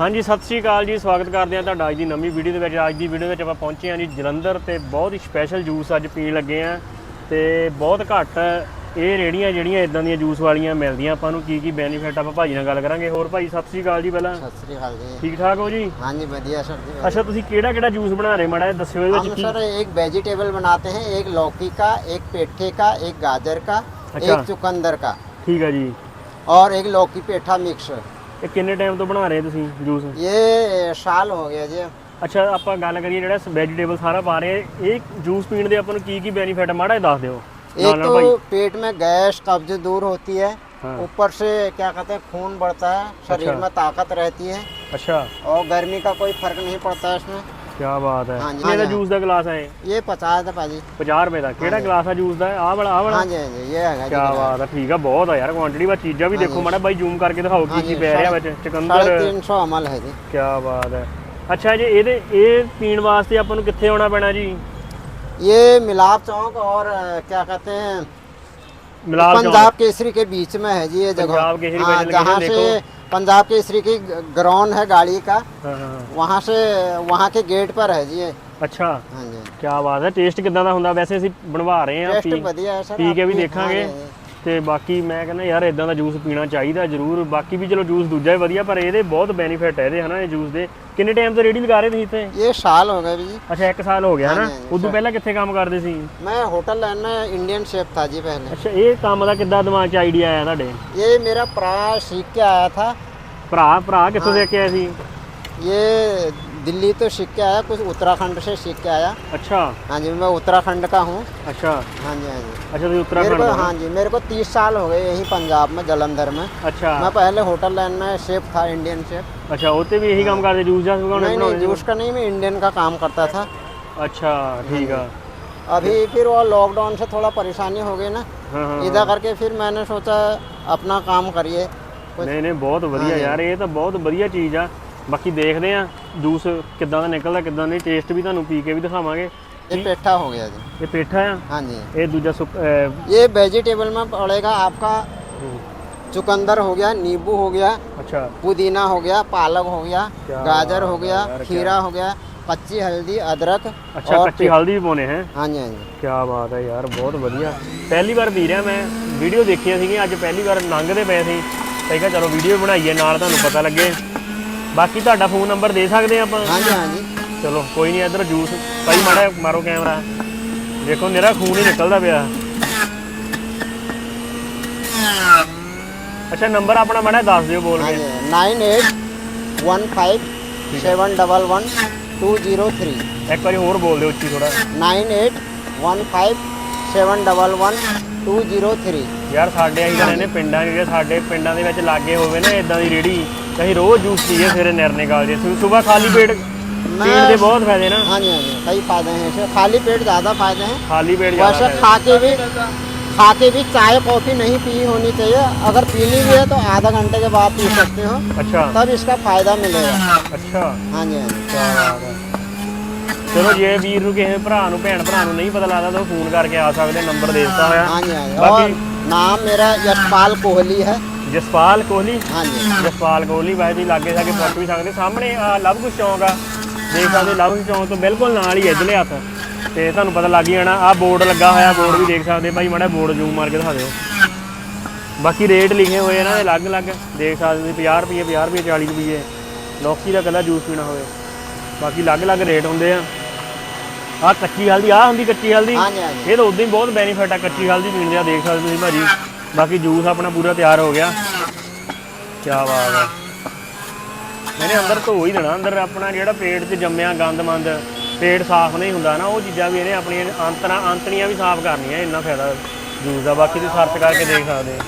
ਹਾਂਜੀ ਸਤਿ ਸ਼੍ਰੀ ਅਕਾਲ ਜੀ ਸਵਾਗਤ ਕਰਦੇ ਹਾਂ ਤੁਹਾਡਾ ਅੱਜ ਦੀ ਨਵੀਂ ਵੀਡੀਓ ਦੇ ਵਿੱਚ ਅੱਜ ਦੀ ਵੀਡੀਓ ਵਿੱਚ ਆਪਾਂ ਪਹੁੰਚੇ ਹਾਂ ਜੀ ਜਲੰਧਰ ਤੇ ਬਹੁਤ ਹੀ ਸਪੈਸ਼ਲ ਜੂਸ ਅੱਜ ਪੀਣ ਲੱਗੇ ਆ ਤੇ ਬਹੁਤ ਘੱਟ ਇਹ ਰੇੜੀਆਂ ਜਿਹੜੀਆਂ ਇਦਾਂ ਦੀਆਂ ਜੂਸ ਵਾਲੀਆਂ ਮਿਲਦੀਆਂ ਆਪਾਂ ਨੂੰ ਕੀ ਕੀ ਬੈਨੀਫਿਟ ਆਪਾਂ ਭਾਜੀ ਨਾਲ ਗੱਲ ਕਰਾਂਗੇ ਹੋਰ ਭਾਜੀ ਸਤਿ ਸ਼੍ਰੀ ਅਕਾਲ ਜੀ ਪਹਿਲਾਂ सत श्रीकाल जी ਠੀਕ ਠਾਕ ਹੋ ਜੀ हाँ जी बढ़िया सर जी ਅੱਛਾ ਤੁਸੀਂ ਕਿਹੜਾ ਕਿਹੜਾ ਜੂਸ ਬਣਾ ਰਹੇ ਮਾੜਾ ਜਿਹਾ ਦੱਸਿਓ ਇਹਦੇ हम ਵਿੱਚ ਕੀ सर एक वेजिटेबल बनाते हैं एक लौकी का एक पेठे का एक गाजर का अच्छा। एक चुकंदर का ਠੀਕ ਹੈ ਜੀ और एक लौकी पेठा मिक्स ਇਹ ਕਿੰਨੇ ਟਾਈਮ ਤੋਂ ਬਣਾ ਰਹੇ ਤੁਸੀਂ ਜੂਸ ये साल हो गया जी ਅੱਛਾ ਆਪਾਂ ਗੱਲ ਕਰੀਏ ਜਿਹੜਾ ਵੈਜੀਟੇਬਲ ਸਾਰਾ ਪਾ ਰਹੇ ਆ, ਇਹ ਜੂਸ ਪੀਣ ਦੇ ਆਪਾਂ ਨੂੰ ਕੀ ਕੀ ਬੈਨੀਫਿਟ ਮਾੜਾ ਜਿਹਾ ਦੱਸ ਦਿਓ ਨਾਲ एक ਨਾਲ तो ਭਾਈ पेट में गैस कब्ज दूर होती है हाँ। ऊपर से क्या कहते हैं खून बढ़ता है शरीर अच्छा। में ताकत रहती है ਅੱਛਾ और गर्मी का कोई फर्क नहीं पड़ता है इसमें ਕੀ ਬਾਤ ਹੈ ਹਾਂਜੀ, ਕਿੰਨੇ ਦਾ ਹਾਂਜੀ। ਜੂਸ ਦਾ ਗਲਾਸ ਹੈ ਇਹ? ये पचास है भाजी 50 ਰੁਪਏ ਦਾ ਕਿਹੜਾ ਗਲਾਸ ਆ ਜੂਸ ਦਾ ਆਹ ਵਾਲਾ ਆਹ ਵਾਲਾ हाँ जी हाँ जी ये है ਕੀ ਬਾਤ ਹੈ ਠੀਕ ਆ ਬਹੁਤ ਆ ਯਾਰ ਕੁਆਂਟੀਟੀ ਵਾ ਚੀਜ਼ਾਂ ਵੀ ਦੇਖੋ ਮਾੜਾ ਬਾਈ ਜ਼ੂਮ ਕਰਕੇ ਦਿਖਾਓ ਕੀ ਕੀ ਹਾਂਜੀ, ਪੈ ਰਿਹਾ ਸਾਢੇ- ਵਿੱਚ साढ़े ਚਕੰਦਰ तीन सौ अमल है जी ਕੀ ਬਾਤ ਹੈ ਅੱਛਾ ਜੀ ਇਹਦੇ ਇਹ ਪੀਣ ਵਾਸਤੇ ਆਪਾਂ ਨੂੰ ਕਿੱਥੇ ਆਉਣਾ ਪੈਣਾ ਜੀ ये मिलाप चौक और अ, क्या कहते हैं ਮਿਲਾਪ ਚੌਂਕ पंजाब केसरी के बीच में है जी ये जगह पंजाब केसरी हाँ, पे जहाँ लोकेशन से पंजाब केसरी की ग्राउंड है गाड़ी का ਹਾਂ ਹਾਂ ਹਾਂ। वहाँ से वहाँ के गेट पर है जी ये ਅੱਛਾ हाँ जी ਕੀ ਬਾਤ ਹੈ ਟੇਸਟ ਕਿਦਾਂ ਦਾ ਹੁੰਦਾ ਵੈਸੇ ਅਸੀਂ ਬਣਵਾ ਰਹੇ ਹਾਂ टेस्ट ਪੀ बढ़िया है सर ਪੀ ਕੇ ਵੀ आपकी- ਦੇਖਾਂਗੇ हाँ जी, हाँ ਤੇ ਬਾਕੀ ਮੈਂ ਕਹਿੰਦਾ ਯਾਰ ਇਦਾਂ ਦਾ ਜੂਸ ਪੀਣਾ ਚਾਹੀਦਾ ਜ਼ਰੂਰ ਬਾਕੀ ਵੀ ਚਲੋ ਜੂਸ ਦੂਜਾ ਹੀ ਵਧੀਆ ਪਰ ਇਹਦੇ ਬਹੁਤ ਬੈਨੀਫਿਟ ਹੈ ਇਹਦੇ ਹਨਾ ਇਹ ਜੂਸ ਦੇ। ਕਿੰਨੇ ਟਾਈਮ ਤੋਂ ਰੇੜੀ ਲਗਾ ਰਹੇ ਤੁਸੀਂ ਇੱਥੇ? ਇਹ ਸਾਲ ਹੋ ਗਿਆ ਜੀ। ਅੱਛਾ 1 ਸਾਲ ਹੋ ਗਿਆ ਹਨਾ? ਉਦੋਂ ਪਹਿਲਾਂ ਕਿੱਥੇ ਕੰਮ ਕਰਦੇ ਸੀ? ਮੈਂ ਹੋਟਲ ਲੈਣਾ ਇੰਡੀਅਨ ਸ਼ੇਫ ਥਾ ਜੀ ਪਹਿਲੇ। ਅੱਛਾ ਇਹ ਕੰਮ ਦਾ ਕਿੱਦਾਂ ਦਿਮਾਗ 'ਚ ਆਈਡੀਆ ਆਇਆ ਤੁਹਾਡੇ? ਇਹ ਮੇਰਾ ਭਰਾ ਸਿੱਖ ਕੇ ਆਇਆ ਥਾ। ਭਰਾ ਭਰਾ ਕਿੱਥੋਂ ਸਿੱਖ ਕੇ ਆਇਆ ਸੀ? ये दिल्ली तो सीख के आया कुछ उत्तराखंड से सीख के आया। अच्छा। हाँ जी मैं उत्तराखंड का हूँ। अच्छा। हाँ जी हाँ जी। अच्छा तो उत्तराखंड हाँ। जी मेरे को तीस साल हो गए यही पंजाब में जलंधर में। अच्छा। मैं पहले होटल लाइन में शेफ था इंडियन शेफ। अच्छा होते भी यही हाँ। काम करते जूस नहीं नहीं जूस का नहीं मैं इंडियन का काम करता था। अच्छा ठीक है। हाँ अभी फिर वो लॉकडाउन से थोड़ा परेशानी हो गई ना। हाँ, इधर करके फिर मैंने सोचा अपना काम करिए। नहीं नहीं बहुत बढ़िया यार ये तो बहुत बढ़िया चीज़ है। ਬਾਕੀ ਦੇਖਦੇ ਆ ਜੂਸ ਕਿੱਦਾਂ ਦਾ ਨਿਕਲਦਾ ਕਿੱਦਾਂ ਨਹੀਂ ਟੇਸਟ ਵੀ ਤੁਹਾਨੂੰ ਪੀ ਕੇ ਵੀ ਦਿਖਾਵਾਂਗੇ ये पेठा हो गया जी ਇਹ ਪੇਠਾ ਆ हाँ जी ਇਹ ਦੂਜਾ ਸੁੱਕ ਅਹ, ये वेजिटेबल में पड़ेगा आपका चुकंदर हो गया नींबू हो गया ਅੱਛਾ पुदीना हो गया पालक हो गया क्या गाजर हो बात है गया यार, खीरा हो गया कच्ची हल्दी अदरक ਅੱਛਾ और ਕੱਚੀ ਹਲਦੀ ਵੀ ਪਾਉਣੇ ਹੈ हाँ जी हाँ जी ਕੀ ਬਾਤ ਹੈ ਯਾਰ ਬਹੁਤ ਵਧੀਆ ਪਹਿਲੀ ਵਾਰ ਪੀ ਰਿਹਾ ਮੈਂ ਵੀਡੀਓ ਦੇਖੀਆਂ ਸੀਗੀਆਂ ਅੱਜ ਪਹਿਲੀ ਵਾਰ ਲੰਘਦੇ ਪਏ ਸੀ ਤਾਂ ਕਿਹਾ ਚਲੋ ਵੀਡੀਓ ਬਣਾਈਏ ਨਾਲ ਤੁਹਾਨੂੰ ਪਤਾ ਲੱਗੇ ਬਾਕੀ ਤੁਹਾਡਾ ਫੋਨ ਨੰਬਰ ਦੇ ਸਕਦੇ ਆ ਆਪਾਂ? ਹਾਂਜੀ ਹਾਂਜੀ। ਚਲੋ ਕੋਈ ਨਹੀਂ ਇਧਰ ਜੂਸ ਭਾਈ ਮਾੜਾ ਮਾਰੋ ਕੈਮਰਾ। ਦੇਖੋ ਮੇਰਾ ਖੂਨ ਹੀ ਨਿਕਲਦਾ ਪਿਆ। ਅੱਛਾ ਨੰਬਰ ਆਪਣਾ ਮਾੜਾ ਦੱਸ ਦਿਓ ਬੋਲ ਕੇ। 9815711203 ਇੱਕ ਵਾਰੀ ਹੋਰ ਬੋਲ ਦਿਓ ਉੱਚੀ ਥੋੜਾ 9815711203 ਯਾਰ ਸਾਡੇ ਆਈ ਜਿਹੜੇ ਨੇ ਪਿੰਡਾਂ ਜਿਹੜੇ ਸਾਡੇ ਪਿੰਡਾਂ ਦੇ ਵਿੱਚ ਲਾਗੇ ਹੋਵੇ ਨਾ ਇਦਾਂ ਦੀ ਰੇੜੀ। ਅਸੀਂ ਰੋਜ਼ ਜੂਸ ਪੀਏ ਸਵੇਰੇ ਨਿਰਨੇ ਕਾਲਜੇ ਸਵੇਰ ਖਾਲੀ ਪੇਟ ਪੀਣ ਦੇ ਬਹੁਤ ਫਾਇਦੇ ਨਾ हाँ जी हाँ जी कई फायदे हैं इससे खाली पेट ज़्यादा फायदे हैं ਖਾਲੀ ਪੇਟ ਜ਼ਿਆਦਾ वैसे फायदे। खा के भी खा के भी चाय कॉफ़ी नहीं पी होनी चाहिए अगर पीनी भी है तो आधा घंटे के बाद पी सकते हो ਅੱਛਾ तब इसका फायदा मिलेगा ਅੱਛਾ हाँ जी हाँ जी ਕਿਆ ਬਾਤ ਹੈ। ਚਲੋ ਜੇ ਵੀਰ ਨੂੰ ਕਿਸੇ ਭਰਾ ਨੂੰ ਭੈਣ ਭਰਾ ਨੂੰ ਨਹੀਂ ਪਤਾ ਲੱਗਦਾ ਤਾਂ ਫੋਨ ਕਰਕੇ ਆ ਸਕਦੇ ਨੰਬਰ ਦੇ ਦਿੱਤਾ ਹੋਇਆ हाँ जी हाँ जी बाकी- और नाम मेरा यशपाल कोहली है ਜਸਪਾਲ ਕੋਹਲੀ। ਹਾਂਜੀ। ਜਸਪਾਲ ਕੋਹਲੀ ਬਾਈ ਦੀ ਲਾਗੇ ਸਾਗੇ ਪੁੱਛ ਵੀ ਸਕਦੇ ਸਾਹਮਣੇ ਆ ਲਵ ਕੁਸ਼ ਚੌਂਕ ਆ। ਦੇਖ ਸਕਦੇ ਲਵ ਕੁਸ਼ ਚੌਂਕ ਤੋਂ ਬਿਲਕੁਲ ਨਾਲ ਹੀ ਇਧਰਲੇ ਹੱਥ। ਤੇ ਤੁਹਾਨੂੰ ਪਤਾ ਲੱਗ ਹੀ ਜਾਣਾ ਆ ਬੋਰਡ ਲੱਗਾ ਹੋਇਆ ਬੋਰਡ ਵੀ ਦੇਖ ਸਕਦੇ। ਭਾਈ ਮਾੜਾ ਬੋਰਡ ਜ਼ੂਮ ਮਾਰ ਕੇ ਦਿਖਾ ਦਿਓ। ਬਾਕੀ ਰੇਟ ਲਿਖੇ ਹੋਏ ਇਹਨਾਂ ਦੇ ਅਲੱਗ-ਅਲੱਗ। ਦੇਖ ਸਕਦੇ ਤੁਸੀਂ 50 ਰੁਪਏ 50 ਰੁਪਏ 40 ਰੁਪਏ ਲੋਕੀ ਦਾ ਕੱਲਾ ਜੂਸ ਪੀਣਾ ਹੋਵੇ। ਬਾਕੀ ਅਲੱਗ-ਅਲੱਗ ਰੇਟ ਹੁੰਦੇ ਆ। ਆ ਕੱਚੀ ਹਲਦੀ ਆ ਹੁੰਦੀ ਕੱਚੀ ਹਲਦੀ। ਇਹ ਤਾਂ ਉਦੋਂ ਹੀ ਬਹੁਤ ਬੈਨੀਫਿਟ ਆ ਕੱਚੀ ਹਲਦੀ ਪੀਣ ਦਾ ਦੇਖ ਸਕਦੇ ਤੁਸੀਂ ਭਾਜੀ। ਬਾਕੀ ਜੂਸ ਆਪਣਾ ਪੂਰਾ ਤਿਆਰ ਹੋ ਗਿਆ ਕੀ ਬਾਤ ਹੈ ਮੈਨੇ ਅੰਦਰ ਧੋ ਹੀ ਦੇਣਾ ਅੰਦਰ ਆਪਣਾ ਜਿਹੜਾ ਪੇਟ 'ਚ ਜੰਮਿਆ ਗੰਦਮੰਦ ਪੇਟ ਸਾਫ਼ ਨਹੀਂ ਹੁੰਦਾ ਨਾ ਉਹ ਚੀਜ਼ਾਂ ਵੀ ਇਹਨੇ ਆਪਣੀਆਂ ਅੰਤਰਾਂ ਅੰਤੜੀਆਂ ਵੀ ਸਾਫ਼ ਕਰਨੀਆਂ ਇੰਨਾ ਫਾਇਦਾ ਜੂਸ ਦਾ ਬਾਕੀ ਤੁਸੀਂ ਸਰਚ ਕਰਕੇ ਦੇਖ ਸਕਦੇ ਹੋ।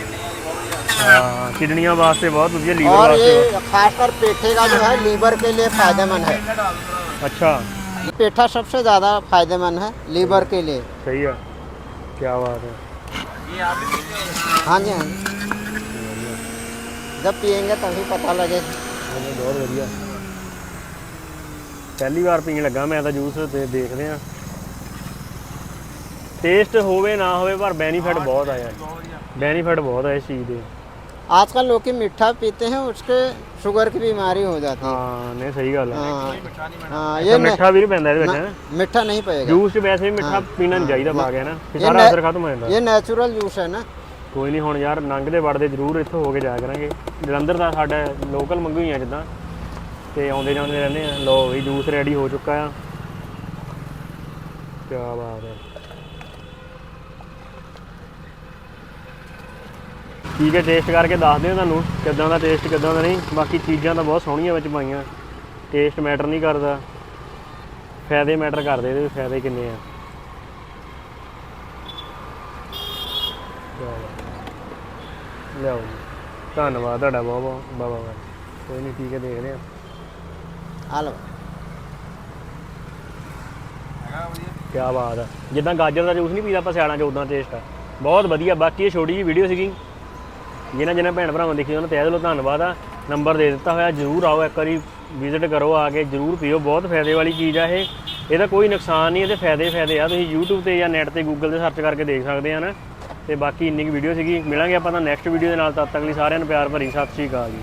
ਹਾਂ ਕਿਡਨੀਆਂ ਵਾਸਤੇ ਬਹੁਤ ਵਧੀਆ ਲੀਵਰ और ਵਾਸਤੇ ये खासकर पेठे का जो है लीवर के लिए फायदेमंद है ਅੱਛਾ पेठा सबसे ज़्यादा फायदेमंद है लीवर के लिए ਸਹੀ ਆ ਕੀ ਬਾਤ ਹੈ हाँ जी हाँ जी जब पियेंगे तभी पता लगेगा ਮੈਨੂੰ ਬਹੁਤ ਵਧੀਆ ਪਹਿਲੀ ਵਾਰ ਪੀਣ ਲੱਗਾ ਮੈਂ ਤਾਂ ਜੂਸ ਤੇ ਦੇਖਦੇ ਆ ਟੇਸਟ ਹੋਵੇ ਨਾ ਹੋਵੇ ਪਰ ਬੈਨੀਫਿਟ ਬਹੁਤ ਆ ਯਾਰ ਬੈਨੀਫਿਟ ਬਹੁਤ ਆ ਇਸ ਚੀਜ਼ ਦੇ आजकल लोग की मीठा पीते हैं उसके शुगर की बीमारी हो जाती है ਹਾਂ ਨਹੀਂ ਸਹੀ ਗੱਲ ਹੈ हाँ हाँ ਇਹ ये न- ਮਿੱਠਾ ਵੀ ਨਹੀਂ ਪੈਂਦਾ ਇਹਦੇ ਵਿੱਚ ਹੈਂ? मीठा नहीं पड़ेगा ਜੂਸ 'ਚ ਵੈਸੇ ਵੀ ਮਿੱਠਾ ਪੀਣਾ ਨਹੀਂ ਚਾਹੀਦਾ ਪਾ ਕੇ ਨਾ ਕਿ ਇਹ ਸਾਰਾ ਨਾ- ਅਸਰ ਖਤਮ ਹੋ ਜਾਂਦਾ ये नेचुरल जूस है ना ਕੋਈ ਨਹੀਂ ਹੁਣ ਯਾਰ ਲੰਘਦੇ ਵੜਦੇ ਜ਼ਰੂਰ ਇੱਥੋਂ ਹੋ ਕੇ ਜਾਇਆ ਕਰਾਂਗੇ ਜਲੰਧਰ ਦਾ ਸਾਡਾ ਲੋਕਲ ਮੰਗੂ ਹੀ ਆ ਜਿੱਦਾਂ ਤੇ ਆਉਂਦੇ ਜਾਂਦੇ ਰਹਿੰਦੇ ਆ ਲੋ ਵੀ ਜੂਸ ਰੈਡੀ ਹੋ ਚੁੱਕਾ ਆ ਕੀ ਬਾਤ ਹੈ ਠੀਕ ਹੈ ਟੇਸਟ ਕਰਕੇ ਦੱਸਦੇ ਹਾਂ ਤੁਹਾਨੂੰ ਕਿੱਦਾਂ ਦਾ ਟੇਸਟ ਕਿੱਦਾਂ ਦਾ ਨਹੀਂ। ਬਾਕੀ ਚੀਜ਼ਾਂ ਤਾਂ ਬਹੁਤ ਸੋਹਣੀਆਂ ਵਿੱਚ ਪਾਈਆਂ। ਟੇਸਟ ਮੈਟਰ ਨਹੀਂ ਕਰਦਾ। ਫਾਇਦੇ ਮੈਟਰ ਕਰਦੇ ਇਹਦੇ ਫਾਇਦੇ ਕਿੰਨੇ ਆ? ਹੈ। ਲਿਆਓ ਜੀ। ਧੰਨਵਾਦ ਤੁਹਾਡਾ ਬਹੁਤ ਬਹੁਤ ਬਾਬਾ ਬਾਬਾ ਕੋਈ ਨਹੀਂ ਠੀਕ ਹੈ ਦੇਖਦੇ ਆ हालो ਕੀ ਬਾਤ ਆ। ਜਿੱਦਾਂ ਗਾਜਰ ਦਾ ਜੂਸ ਨਹੀਂ ਪੀਦਾ ਆਪਾਂ ਸਿਆਲਾਂ 'ਚ ਉਦਾਂ ਟੇਸਟ ਆ। ਬਹੁਤ ਵਧੀਆ ਬਾਕੀ ਇਹ ਛੋਟੀ ਜਿਹੀ ਵੀਡੀਓ ਸੀਗੀ। ਜਿਹਨਾਂ ਜਿਨ੍ਹਾਂ ਭੈਣ ਭਰਾਵਾਂ ਦੇਖੀ ਉਹਨਾਂ ਤਹਿ ਦਿਲੋਂ ਧੰਨਵਾਦ ਆ। ਨੰਬਰ ਦੇ ਦਿੱਤਾ ਹੋਇਆ, ਜਰੂਰ ਆਓ, ਇੱਕ ਵਾਰੀ ਵਿਜ਼ਿਟ ਕਰੋ ਆ ਕੇ, ਜਰੂਰ ਪੀਓ। ਬਹੁਤ ਫਾਇਦੇ ਵਾਲੀ ਚੀਜ਼ ਆ ਇਹ। ਇਹਦਾ ਕੋਈ ਨੁਕਸਾਨ ਨਹੀਂ, ਇਹਦੇ ਫਾਇਦੇ ਫਾਇਦੇ ਆ। ਤੁਸੀਂ YouTube ਤੇ ਜਾਂ ਨੈਟ ਤੇ Google ਤੇ ਸਰਚ ਕਰਕੇ ਦੇਖ ਸਕਦੇ ਆ ਨਾ। ਤੇ ਬਾਕੀ ਇੰਨੀ ਕੁ ਵੀਡੀਓ ਸੀਗੀ। ਮਿਲਾਂਗੇ ਆਪਾਂ ਤਾਂ ਨੈਕਸਟ ਵੀਡੀਓ ਦੇ ਨਾਲ। ਤਦ ਤੱਕ ਲਈ ਸਾਰਿਆਂ ਨੂੰ ਪਿਆਰ ਭਰੀ ਸਤਿ ਸ਼੍ਰੀ ਅਕਾਲ ਜੀ।